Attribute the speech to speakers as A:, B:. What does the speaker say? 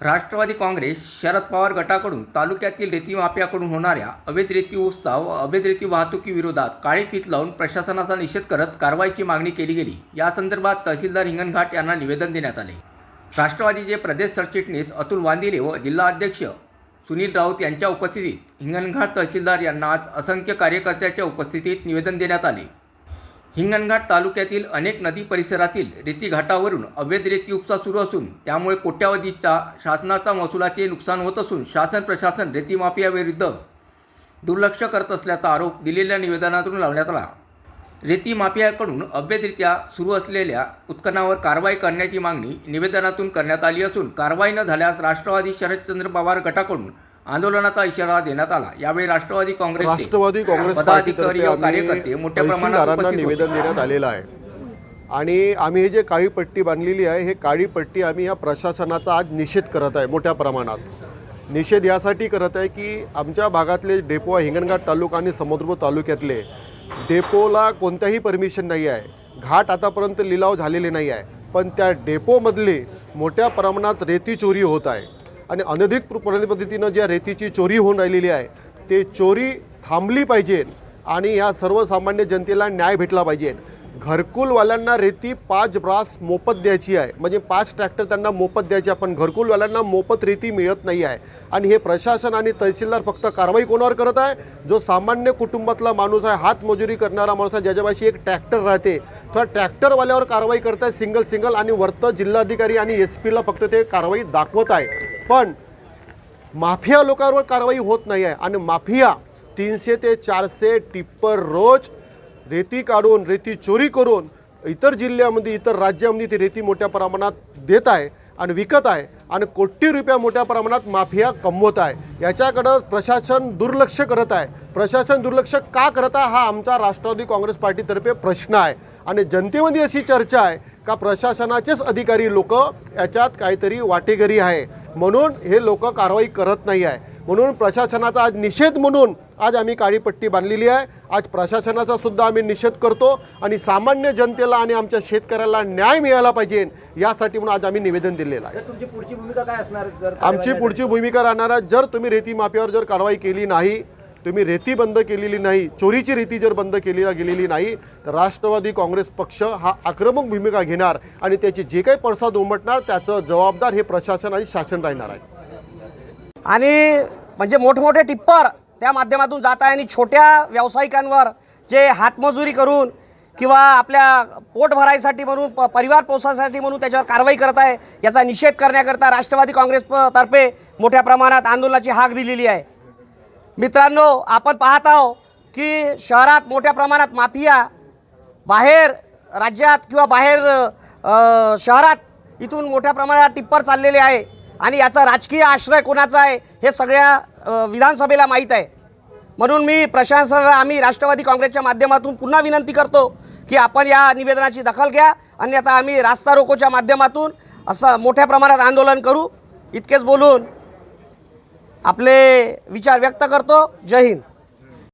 A: राष्ट्रवादी काँग्रेस शरद पवार गटाकडून तालुक्यातील रेती माफियाकडून होणाऱ्या अवैध रेती उपसा व अवैध रेती वाहतुकीविरोधात काळी फीत लावून प्रशासनाचा निषेध करत कारवाईची मागणी केली गेली. या संदर्भात तहसीलदार हिंगणघाट यांना निवेदन देण्यात आले. राष्ट्रवादीचे प्रदेश सरचिटणीस अतुल वांदिले व जिल्हा अध्यक्ष सुनील राऊत यांच्या उपस्थितीत हिंगणघाट तहसीलदार यांना आज असंख्य कार्यकर्त्याच्या उपस्थितीत निवेदन देण्यात आले. हिंगणघाट तालुक्यातील अनेक नदी परिसरातील रेतीघाटावरून अवैध रेती उपसा सुरू असून त्यामुळे कोट्यावधीच्या शासनाचा महसुलाचे नुकसान होत असून शासन प्रशासन रेती माफियाविरुद्ध दुर्लक्ष करत असल्याचा आरोप दिलेल्या निवेदनातून लावण्यात आला. रेती माफियाकडून अवैधरित्या सुरू असलेल्या उत्खननावर कारवाई करण्याची मागणी निवेदनातून करण्यात आली असून कारवाई न झाल्यास राष्ट्रवादी शरदचंद्र पवार गटाकडून आंदोलनाचा इशारा देण्यात आला. यावेळी राष्ट्रवादी काँग्रेसचे
B: राष्ट्रवादी काँग्रेस
A: पदाधिकारी कार्यकर्ते मोठ्या प्रमाणात.
B: निवेदन देण्यात आलेलं आहे. आणि आम्ही हे जे काळी पट्टी बांधलेली आहे हे काळी पट्टी आम्ही या प्रशासनाचा आज निषेध करत आहे मोठ्या प्रमाणात. निषेध यासाठी करत आहे की आमच्या भागातले डेपो आहे हिंगणघाट तालुका आणि समुद्रपूर तालुक्यातले डेपोला कोणत्याही परमिशन नाही आहे. घाट आतापर्यंत लिलाव झालेले नाही आहे. पण त्या डेपोमधले मोठ्या प्रमाणात रेती चोरी होत आहे. आणि अनधिक पद्धतीनं ज्या रेतीची चोरी होऊन राहिलेली आहे ते चोरी थांबली पाहिजे आणि या सर्वसामान्य जनतेला न्याय भेटला पाहिजे. घरकुलवाल्यांना रेती पाच ब्रास मोफत द्यायची आहे. म्हणजे पाच ट्रॅक्टर त्यांना मोफत द्यायचे. आहे पण घरकुलवाल्यांना मोफत रेती मिळत नाही आहे. आणि हे प्रशासन आणि तहसीलदार फक्त कारवाई कोणावर करत आहे? जो सामान्य कुटुंबातला माणूस आहे हातमजुरी करणारा माणूस आहे ज्याच्यापाशी एक ट्रॅक्टर राहते. तर ट्रॅक्टरवाल्यावर कारवाई करत आहे सिंगल सिंगल आणि वर्त जिल्हाधिकारी आणि एस पीला फक्त ते कारवाई दाखवत आहे. पण माफिया लोकांवर कारवाई होत नाही आहे. आणि माफिया तीनशे ते चारशे टिप्पर रोज रेती काढून रेती चोरी करून इतर जिल्ह्यामध्ये इतर राज्यामध्ये ती रेती मोठ्या प्रमाणात देत आहे आणि विकत आहे आणि कोटी रुपया मोठ्या प्रमाणात माफिया कमवत आहे. याच्याकडं प्रशासन दुर्लक्ष करत आहे. प्रशासन दुर्लक्ष का करत आहे? हा आमचा राष्ट्रवादी काँग्रेस पार्टीतर्फे प्रश्न आहे. आणि जनतेमध्ये अशी चर्चा आहे का प्रशासनाचेच अधिकारी लोक याच्यात काहीतरी वाटेगरी आहे. म्हणून हे लोक कारवाई करत नाही आहे. म्हणून प्रशासनाचा आज निषेध म्हणून आज आम्ही काळी पट्टी बांधलेली आहे. आज प्रशासनाचा सुद्धा आम्ही निषेध करतो आणि सामान्य जनतेला आणि आमच्या शेतकऱ्याला न्याय मिळाला पाहिजे यासाठी म्हणून आज आम्ही निवेदन दिलेलं आहे.
C: तर तुमची पुढची भूमिका काय असणार जर
B: आमची पुढची भूमिका राहणार आहे. जर तुम्ही रेती माफियावर जर कारवाई केली नाही तुम्ही रेती बंद केलेली नाही चोरीची रेती जर बंद केली गेलेली नाही तर राष्ट्रवादी काँग्रेस पक्ष हा आक्रमक भूमिका घेणार आणि त्याचे जे काही पडसाद उमटणार त्याचं जबाबदार हे प्रशासन आणि शासन राहणार आहे.
D: आणि म्हणजे मोठमोठे टिप्पर त्या माध्यमातून जात आहे आणि छोट्या व्यावसायिकांवर जे हातमजुरी करून किंवा आपल्या पोट भरायसाठी म्हणून प परिवार पोसायसाठी म्हणून त्याच्यावर कारवाई करत आहे याचा निषेध करण्याकरता राष्ट्रवादी काँग्रेस तर्फे मोठ्या प्रमाणात आंदोलनाची हाक दिलेली आहे. मित्रांनो आपण पाहत आहो की शहरात मोठ्या प्रमाणात माफिया बाहेर राज्यात किंवा बाहेर शहरात इथून मोठ्या प्रमाणात टिप्पर चाललेले आहे. आणि याचा राजकीय आश्रय कोणाचा आहे हे सगळ्या विधानसभेला माहीत आहे. म्हणून मी प्रशासनाला आम्ही राष्ट्रवादी काँग्रेसच्या माध्यमातून पुन्हा विनंती करतो की आपण या निवेदनाची दखल घ्या. अन्यथा आम्ही रास्ता रोकोच्या माध्यमातून असं मोठ्या प्रमाणात आंदोलन करू. इतकेच बोलून आपले विचार व्यक्त करतो. जय हिंद.